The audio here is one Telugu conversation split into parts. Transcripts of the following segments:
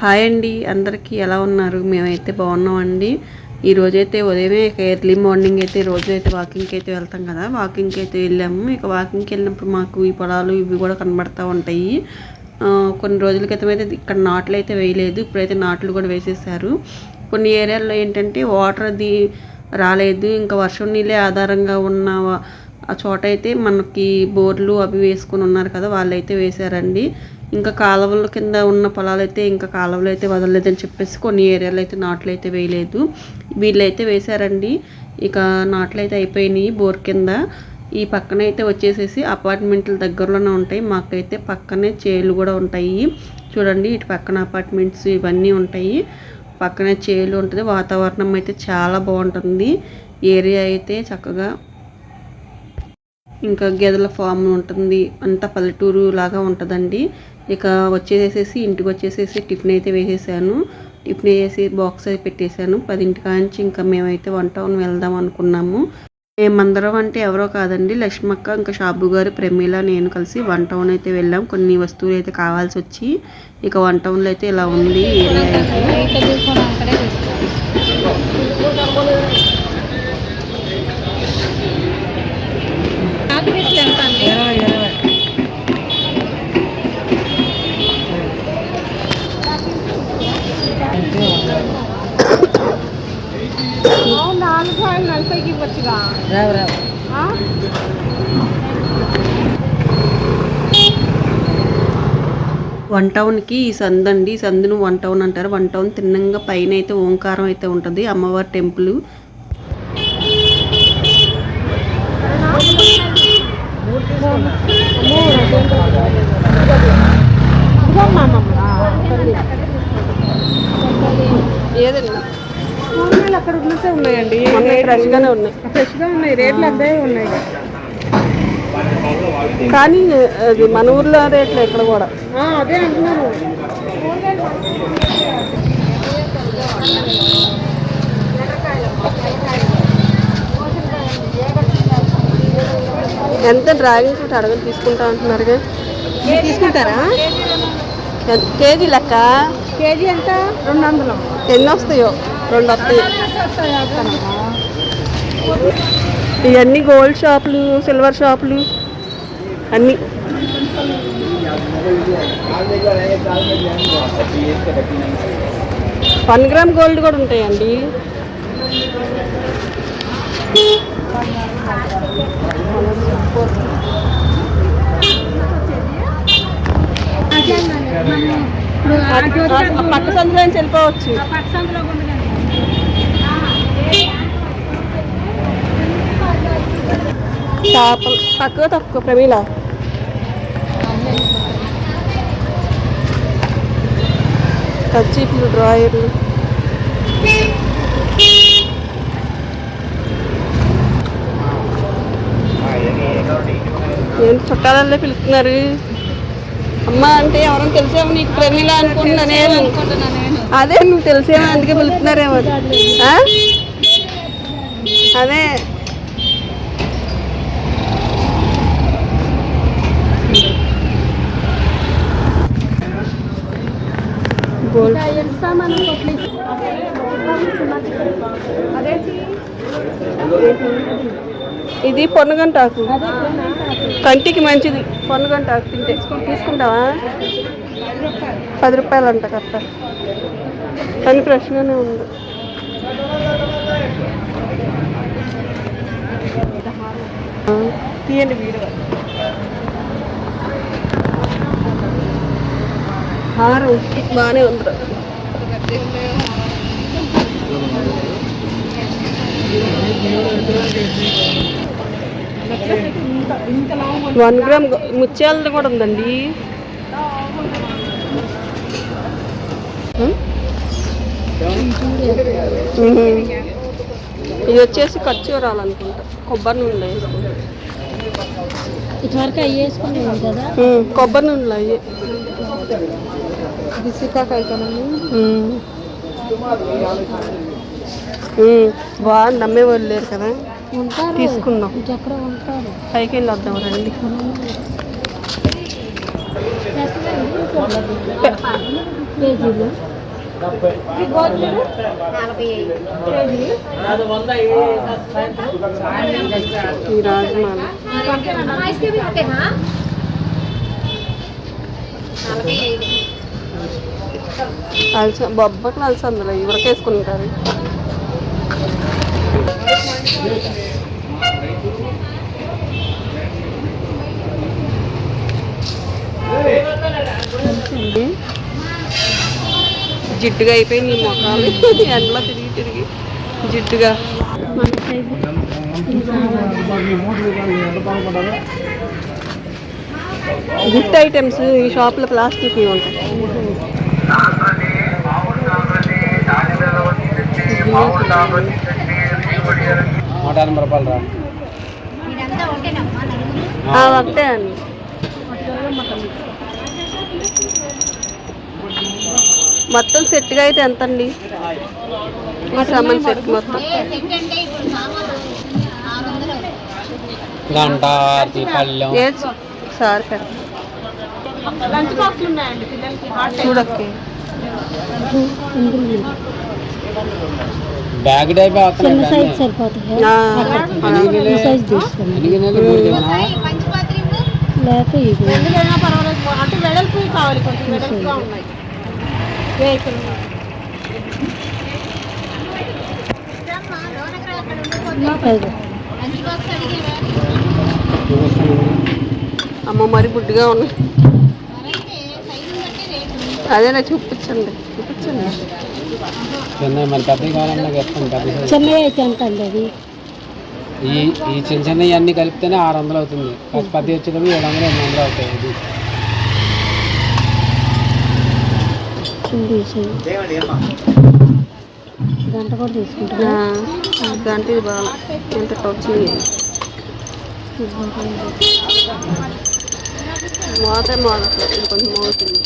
హాయ్ అండి అందరికీ ఎలా ఉన్నారు? మేమైతే బాగున్నామండి. ఈ రోజైతే ఉదయమే ఇక ఎర్లీ మార్నింగ్ అయితే రోజు అయితే వాకింగ్కి అయితే వెళ్తాం కదా. వాకింగ్కి అయితే వెళ్ళాము. ఇక వాకింగ్కి వెళ్ళినప్పుడు మాకు ఈ పొలాలు ఇవి కూడా కనబడతా ఉంటాయి. కొన్ని రోజుల క్రితం అయితే ఇక్కడ నాట్లు అయితే వేయలేదు. ఇప్పుడైతే నాట్లు కూడా వేసేసారు. కొన్ని ఏరియాల్లో ఏంటంటే వాటర్ అది రాలేదు. ఇంకా వర్షం నీళ్ళే ఆధారంగా ఉన్న ఆ చోట అయితే మనకి బోర్లు అవి వేసుకొని ఉన్నారు కదా వాళ్ళైతే వేశారండి ఇంకా కాలువల కింద ఉన్న పొలాలు అయితే ఇంకా కాలువలు అయితే వదలలేదని చెప్పేసి కొన్ని ఏరియాలో అయితే నాట్లు అయితే వేయలేదు. వీళ్ళైతే వేశారండి. ఇక నాట్లు అయితే అయిపోయినాయి బోర్ కింద. ఈ పక్కన అయితే వచ్చేసేసి అపార్ట్మెంట్ల దగ్గరలోనే ఉంటాయి. మాకైతే పక్కనే చేలు కూడా ఉంటాయి. చూడండి ఇటు పక్కన అపార్ట్మెంట్స్ ఇవన్నీ ఉంటాయి. పక్కనే చేలు ఉంటుంది. వాతావరణం అయితే చాలా బాగుంటుంది. ఏరియా అయితే చక్కగా ఇంకా గేదెల ఫామ్ ఉంటుంది. అంతా పల్లెటూరు లాగా ఉంటుందండి. ఇక వచ్చేసేసి ఇంటికి వచ్చేసేసి టిఫిన్ అయితే వేసేసాను. టిఫిన్ వేసి బాక్స్ అయితే పెట్టేశాను. పదింటి కాంచి ఇంకా మేమైతే వన్ టౌన్ వెళ్దాం అనుకున్నాము. మేమందరం అంటే ఎవరో కాదండి లక్ష్మక్క ఇంకా షాబు గారు ప్రమీల నేను కలిసి వన్ టౌన్ అయితే వెళ్ళాం. కొన్ని వస్తువులు అయితే కావాల్సి వచ్చి ఇక వన్ టౌన్లో అయితే ఇలా ఉంది. ఏరియా వన్ టౌన్కి ఈ సందండి. ఈ సందును వన్ టౌన్ అంటారు. వన్ టౌన్ తిన్నంగా పైన అయితే ఓంకారం అయితే ఉంటుంది. అమ్మవారి టెంపుల్. ఉన్నట్టే ఉన్నాయండి. ఫ్రెష్గానే ఉన్నాయి. ఫ్రెష్గా ఉన్నాయి. రేట్లు అదే ఉన్నాయి. కానీ అది మన ఊర్లో రేట్లు ఎక్కడ కూడా. అదే అంటున్నాను ఎంత డ్రాగన్ ఫ్రూట్ అడగలు తీసుకుంటా అంటున్నారుగా? తీసుకుంటారా? కేజీ లెక్క? కేజీ ఎంత? రెండు వందలు. ఎన్ని వస్తాయో? రెండు వస్తాయి ఇవన్నీ గోల్డ్ షాపులు సిల్వర్ షాపులు అన్నీ. వన్ గ్రామ్ గోల్డ్ కూడా ఉంటాయండి. పక్క సందులో నుంచి వెళ్ళిపోవచ్చు. తక్కువ తక్కువ ప్రమీల కచ్చీపులు డ్రాయర్లు ఏంటి చుట్టాలల్లో పిలుస్తున్నారు? అమ్మ అంటే ఎవరైనా తెలిసేమో నీకు ప్రమీల అనుకుంటున్నా నేను. అదే నువ్వు తెలిసేమో అందుకే పిలుస్తున్నారేమో. అదే గోల్డ్ ఇది పొన్నగంటాకు. కంటికి మంచిది. పొన్నగంటాకు తింటే. తీసుకుంటావా? పది రూపాయలు అంట కట్ట కానీ ఫ్రెష్గానే ఉంది ఆ, తీయండి వీడియో. హారం బాగానే ఉంది. వన్ గ్రామ్ ముత్యాలది కూడా ఉందండి. ఇది వచ్చేసి ఖర్చూరాలనుకుంటా కొబ్బరి నూనె. ఇటువరకు అవి కదా. కొబ్బరి నూనెలో ఇది కదండి బాగుంది అమ్మేవాళ్ళు లేరు కదా. తీసుకుందాం. పైకి వెళ్ళి వద్దాం రండి. కేజీలు ఈ రాజమాల అలస బొబ్బట్లు అలస అందులో ఇది జిడ్డుగా అయిపోయింది ఈ మొక్కలు ఎండలో తిరిగి తిరిగి జిడ్డుగా. గిఫ్ట్ ఐటమ్స్ ఈ షాప్లో ప్లాస్టిక్ ఉంటాయి. ఒకటే ఆ, అండి. మొత్తం సెట్గా అయితే ఎంత అండి ఈ సామాన్ సెట్ మొత్తం. సార్ చూడక్కే. బ్యాగ్ టైప్ చిన్న సైజు సరిపోతుంది. ఆ, ఈ సైజు తీసుకోండి ఎన్ని గిన్నెలు మూడు గిన్నెలా? లేక ఇది అంటే వెడల్పు కావాలి కొంచెం వెడల్పుగా ఉన్నాయి. అమ్మ మరి బుడ్డిగా ఉన్నాయి అదేనా చూపించండి. చూపించండి. చిన్న మరి పెద్దవి కావాలన్నా నాకు ఇస్తాను పెద్ద size. చిన్నవి అయితే ఎంత అండి అది? ఈ ఈ చిన్న చిన్నవి అన్ని కలిపితేనే ఆరు వందలు అవుతుంది. పెద్ద వచ్చేటప్పుడు ఏడు వందలు ఎనిమిది వందలు అవుతాయి ఇది చిన్న సైజు గంట కూడా తీసుకుంటాం గంట ఇది బాగా ఎంత వచ్చింది మోతే మోదట్లేదు ఇది కొంచెం మోగుతుంది.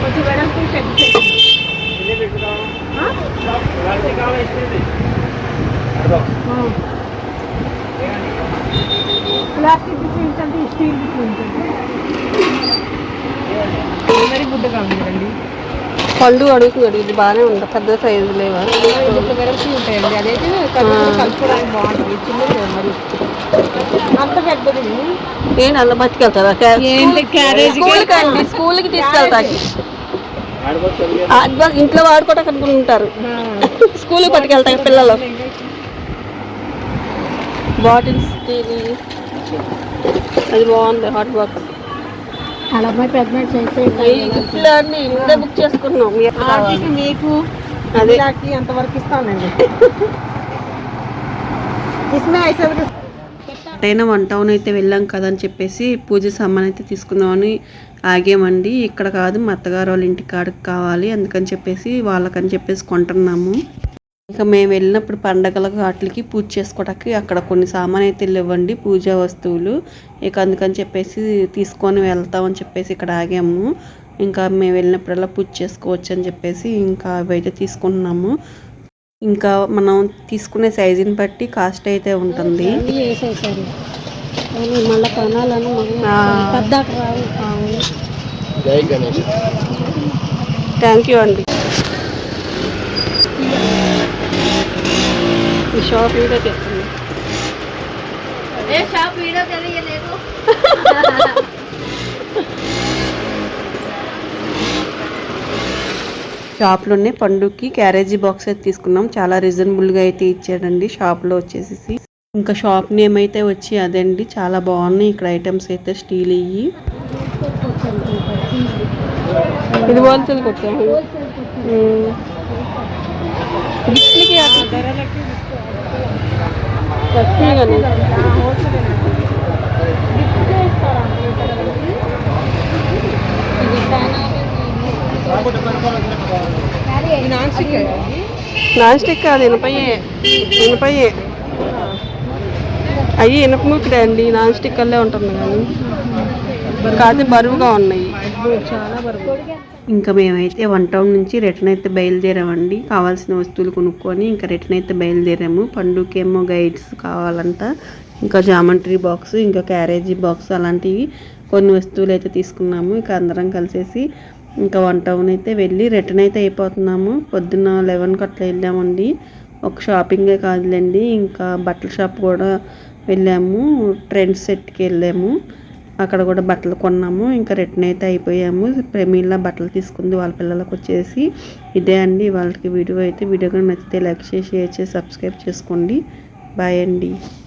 కొంచెం వెడల్పు పెద్ద ప్లాస్టిక్ చూపించండి స్టీల్ చూపించండి ఉందండి పళ్ళు అడుగుతున్నాడు ఇది బాగానే ఉంది పెద్ద సైజు లేవా? ఉంటాయండి. అదైతే కలుపుకోవడానికి బాగుంటుంది. చిన్నది మరి అంత పెద్దది ఏంటి అలా బతికెళ్తారా ఏంటి క్యారేజ్ స్కూల్కి అండి స్కూల్కి తీసుకెళ్తాకి ఇంట్లో వాడుకోవడానికి అనుకుంటారు స్కూల్కి పట్టుకెళ్తాయి పిల్లలు. బాటిల్స్ అది బాగుంది హాట్ బాక్స్. అన్ని ఇంతే బుక్ చేసుకున్నాం. మీకు అదే. అంతవరకు ఇస్తానండి. ఎటైనా వన్ టౌన్ అయితే వెళ్ళాం కదా అని చెప్పేసి పూజ సామాన్ అయితే తీసుకుందామని ఆగామండి. ఇక్కడ కాదు మా అత్తగారు వాళ్ళ ఇంటి కాడికి కావాలి అందుకని చెప్పేసి వాళ్ళకని చెప్పేసి కొంటున్నాము. ఇంకా మేము వెళ్ళినప్పుడు పండగలకు వాటికి పూజ చేసుకోవడానికి అక్కడ కొన్ని సామాన్ అయితే లేవండి పూజా వస్తువులు. ఇక అందుకని చెప్పేసి తీసుకొని వెళ్తామని చెప్పేసి ఇక్కడ ఆగాము. ఇంకా మేము వెళ్ళినప్పుడల్లా పూజ చేసుకోవచ్చు అని చెప్పేసి ఇంకా అవి అయితే తీసుకుంటున్నాము. ఇంకా మనం తీసుకునే సైజుని బట్టి కాస్ట్ అయితే ఉంటుంది. మళ్ళీ కొనాలని. పెద్ద థ్యాంక్ యూ అండి. ఈ షాప్ ఇంకా చెప్తుంది షాప్లోనే పండుకి క్యారేజీ బాక్స్ అయితే తీసుకున్నాం. చాలా రీజనబుల్గా అయితే ఇచ్చాడండి. షాప్లో వచ్చేసి ఇంకా షాప్ నేమ్ అయితే వచ్చి అదండి. చాలా బాగున్నాయి. ఇక్కడ ఐటమ్స్ అయితే స్టీల్ ఇవి ఇది గిఫ్ట్లకి లక్ష్మీగాని నాన్ స్టిక్ కాదు ఇనపయ్యే ఇనపయ్యే అవి ఇనుప ముక్కడే అండి నాన్ స్టిక్ అల్లే ఉంటుంది కానీ. కాకపోతే బరువుగా ఉన్నాయి. చాలా వరకు. ఇంకా మేమైతే వన్ టౌన్ నుంచి రిటర్న్ అయితే బయలుదేరామండి. కావాల్సిన వస్తువులు కొనుక్కొని ఇంకా రిటర్న్ అయితే బయలుదేరాము. పండుకేమో గైడ్స్ కావాలంట. ఇంకా జామంట్రీ బాక్స్ ఇంకా క్యారేజీ బాక్స్ అలాంటివి కొన్ని వస్తువులు అయితే తీసుకున్నాము. ఇంకా అందరం కలిసేసి ఇంకా వన్ టౌన్ అయితే వెళ్ళి రిటర్న్ అయితే అయిపోతున్నాము. పొద్దున్న లెవెన్కి అట్లా వెళ్ళామండి. ఒక షాపింగే కాదులేండి. ఇంకా బట్టల షాప్ కూడా వెళ్ళాము. ట్రెండ్ సెట్కి వెళ్ళాము. అక్కడ కూడా బట్టలు కొన్నాము. ఇంకా రిటర్న్ అయితే అయిపోయాము. ప్రేమిలా బట్టలు తీసుకుంది వాళ్ళ పిల్లలకు వచ్చేసి. ఇదే అండి వాళ్ళకి వీడియో అయితే. వీడియో కానీ నచ్చితే లైక్ చేసి షేర్ చేసి సబ్స్క్రైబ్ చేసుకోండి. బాయ్ అండి.